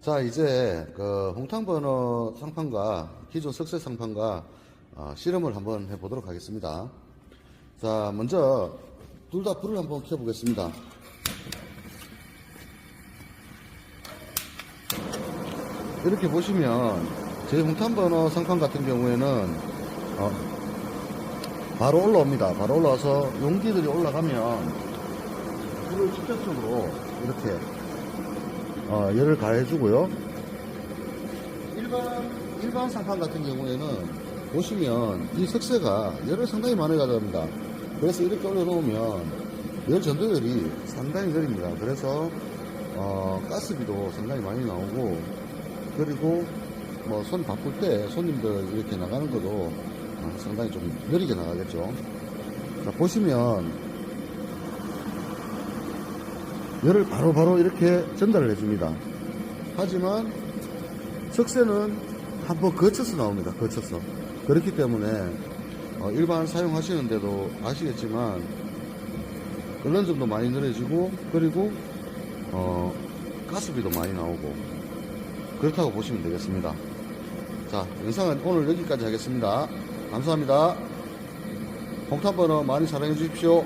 자, 이제 그 홍탕버너 상판과 기존 석쇠 상판과 어, 실험을 한번 해보도록 하겠습니다. 자, 먼저 둘 다 불을 한번 켜보겠습니다. 이렇게 보시면 제 홍탄버너 상판 같은 경우에는 어, 바로 올라옵니다. 바로 올라와서 용기들이 올라가면 불을 직접적으로 이렇게 어, 열을 가해주고요. 일반 일반 상판 같은 경우에는 보시면 이 석쇠가 열을 상당히 많이 가져갑니다. 그래서 이렇게 올려놓으면 열 전도열이 상당히 느립니다. 그래서 어, 가스비도 상당히 많이 나오고 그리고 뭐 손 바꿀 때 손님들 이렇게 나가는 것도 어, 상당히 좀 느리게 나가겠죠. 자, 보시면 열을 바로 바로 이렇게 전달을 해줍니다. 하지만 석쇠는 한번 거쳐서 나옵니다. 거쳐서. 그렇기 때문에 어, 일반 사용하시는데도 아시겠지만 끓는 점도 많이 늘어지고 그리고 어, 가스비도 많이 나오고 그렇다고 보시면 되겠습니다. 자 영상은 오늘 여기까지 하겠습니다. 감사합니다. 홍탄번호 많이 사랑해 주십시오.